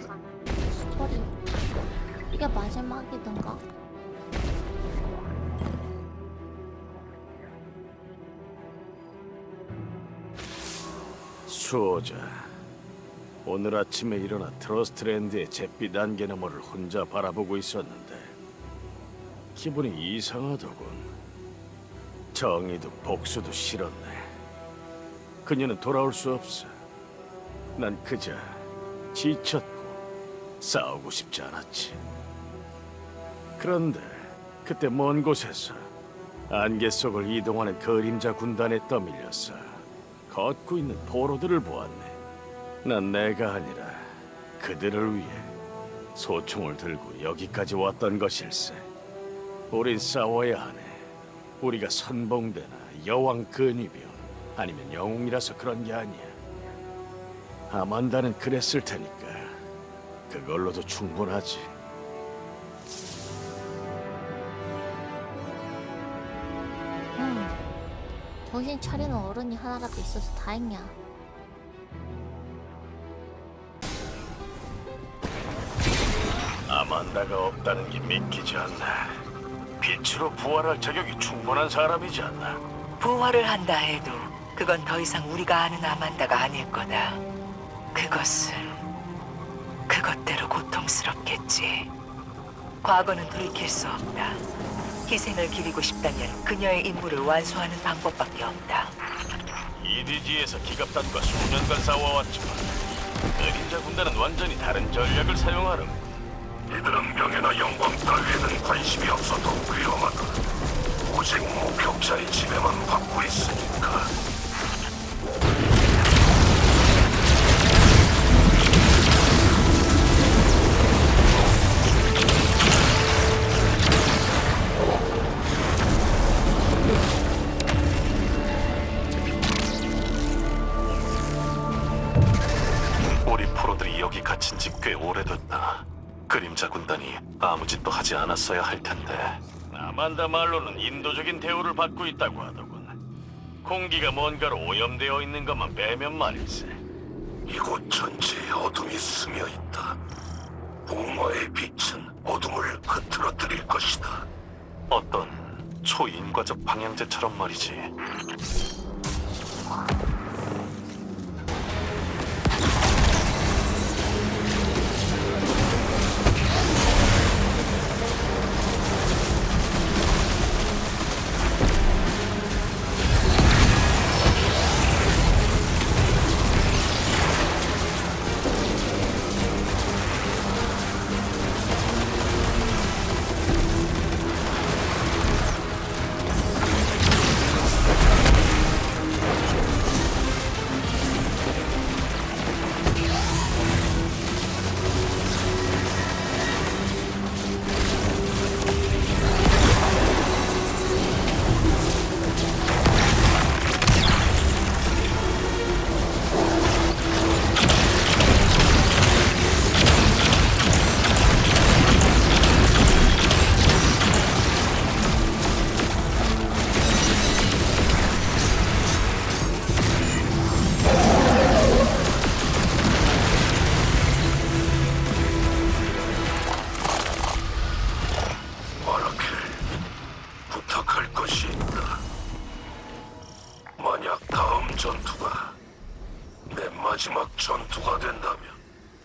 스토리. 이게 마지막이던가? 수호자 오늘 아침에 일어나 트러스트랜드의 잿빛 안개 너머를 혼자 바라보고 있었는데 기분이 이상하더군. 정의도 복수도 싫었네. 그녀는 돌아올 수 없어. 난 그저 지쳤고 싸우고 싶지 않았지 그런데 그때 먼 곳에서 안개 속을 이동하는 그림자 군단에 떠밀렸어 걷고 있는 포로들을 보았네. 난 내가 아니라 그들을 위해 소총을 들고 여기까지 왔던 것일세. 우린 싸워야 하네. 우리가 선봉대나 여왕 근위병 아니면 영웅이라서 그런 게 아니야. 아만다는 그랬을 테니까 그걸로도 충분하지. 응. 정신 차리는 어른이 하나라도 있어서 다행이야. 아만다가 없다는 게 믿기지 않나. 빛으로 부활할 자격이 충분한 사람이지 않나. 부활을 한다 해도 그건 더 이상 우리가 아는 아만다가 아닐 거다. 그것은 그것대로 고통스럽겠지. 과거는 돌이킬 수 없다. 희생을 기리고 싶다면 그녀의 임무를 완수하는 방법밖에 없다. EDG에서 기갑단과 수년간 싸워왔지만 그림자 군단은 완전히 다른 전략을 사용하는 이들은 명예나 영광 따위에는 관심이 없어도 위험하다 오직 목격자의 지배만 받고 있으니까 하지 않았어야 할 텐데. 아만다 말로는 인도적인 대우를 받고 있다고 하더군 공기가 뭔가로 오염되어 있는 것만 빼면 말일세 이곳 전체에 어둠이 스며 있다. 붕어의 빛은 어둠을 흐트러뜨릴 것이다. 어떤 초인과적 방향제처럼 말이지.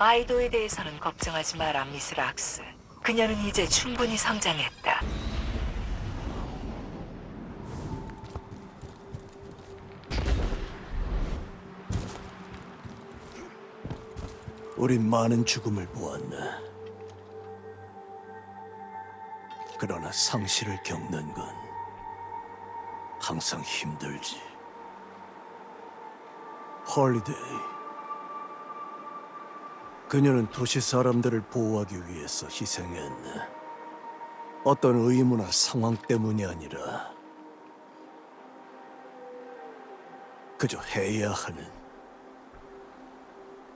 아이도에 대해서는 걱정하지 마라, 미스 락스. 그녀는 이제 충분히 성장했다. 우린 많은 죽음을 보았네. 그러나 상실을 겪는 건 항상 힘들지. 홀리데이. 그녀는 도시 사람들을 보호하기 위해서 희생했네. 어떤 의무나 상황 때문이 아니라 그저 해야 하는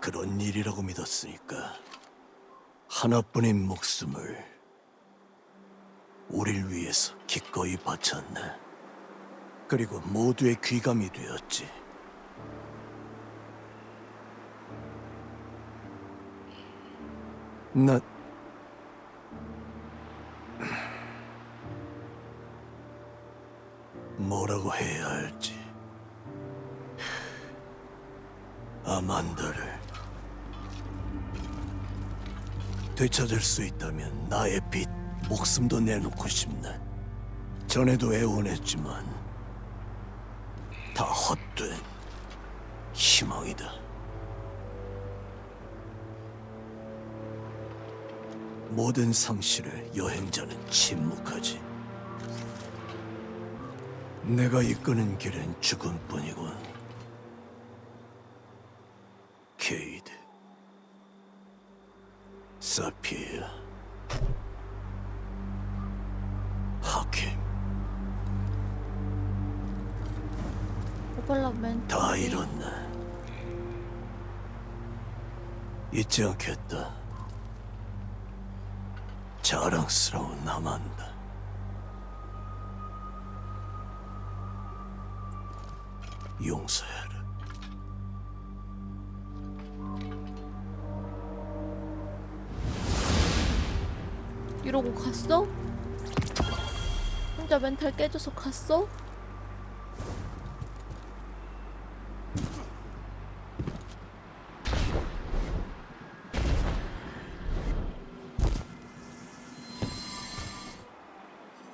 그런 일이라고 믿었으니까 하나뿐인 목숨을 우릴 위해서 기꺼이 바쳤네. 그리고 모두의 귀감이 되었지. 나 뭐라고 해야 할지. 아만다를 되찾을 수 있다면 나의 빛 목숨도 내놓고 싶네. 전에도 애원했지만 다 헛된 희망이다 모든 상실을 여행자는 침묵하지. 내가 이끄는 길은 죽음뿐이군. 케이드, 사피아, 하킴. 다 잃었네. 잊지 않겠다. 자랑스러운 남한다. 용서해라. 이러고 갔어? 혼자 멘탈 깨져서 갔어?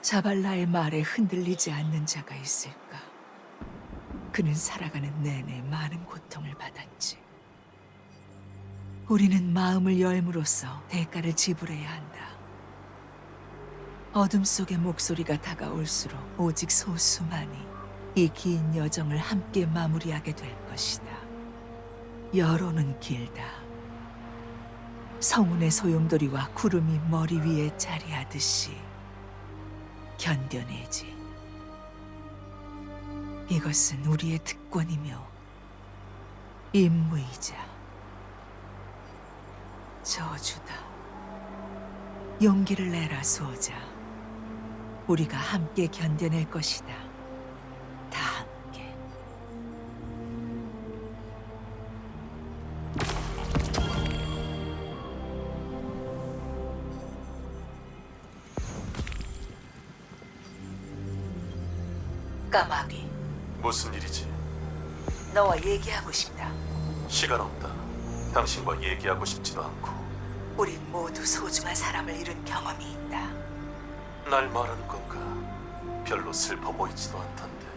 자발라의 말에 흔들리지 않는 자가 있을까? 그는 살아가는 내내 많은 고통을 받았지. 우리는 마음을 열므로써 대가를 지불해야 한다. 어둠 속의 목소리가 다가올수록 오직 소수만이 이 긴 여정을 함께 마무리하게 될 것이다. 여로는 길다. 성운의 소용돌이와 구름이 머리 위에 자리하듯이 견뎌내지. 이것은 우리의 특권이며 임무이자 저주다. 용기를 내라 수호자. 우리가 함께 견뎌낼 것이다. 다 까마귀, 무슨 일이지? 너와 얘기하고 싶다. 시간 없다. 당신과 얘기하고 싶지도 않고. 우린 모두 소중한 사람을 잃은 경험이 있다. 날 말하는 건가? 별로 슬퍼 보이지도 않던데.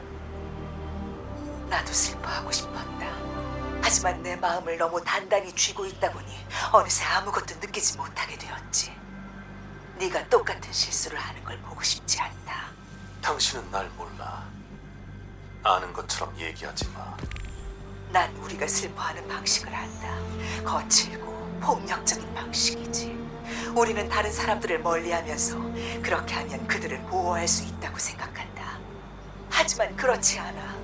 나도 슬퍼하고 싶었다. 하지만 내 마음을 너무 단단히 쥐고 있다 보니 어느새 아무것도 느끼지 못하게 되었지. 네가 똑같은 실수를 하는 걸 보고 싶지 않다. 당신은 날 몰라. 아는 것처럼 얘기하지 마. 난 우리가 슬퍼하는 방식을 안다. 거칠고 폭력적인 방식이지. 우리는 다른 사람들을 멀리하면서 그렇게 하면 그들을 보호할 수 있다고 생각한다. 하지만 그렇지 않아.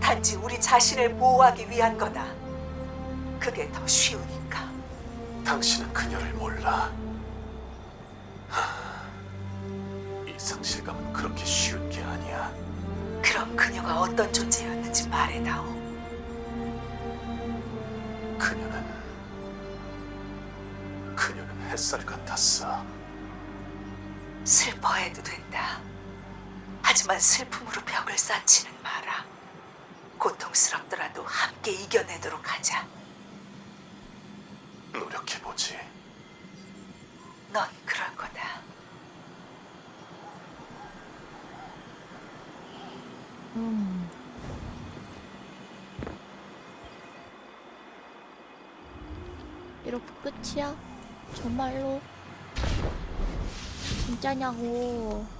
단지 우리 자신을 보호하기 위한 거다. 그게 더 쉬우니까. 당신은 그녀를 몰라. 하, 이 상실감은 그렇게 쉬운 게 아니야. 그럼 그녀가 어떤 존재였는지 말해다오. 그녀는 그녀는 햇살 같았어. 슬퍼해도 된다. 하지만 슬픔으로 벽을 쌓지는 마라. 고통스럽더라도 함께 이겨내도록 하자. 노력해 보지. 넌 그럴 거다. 음. 이렇게 끝이야? 정말로? 진짜냐고.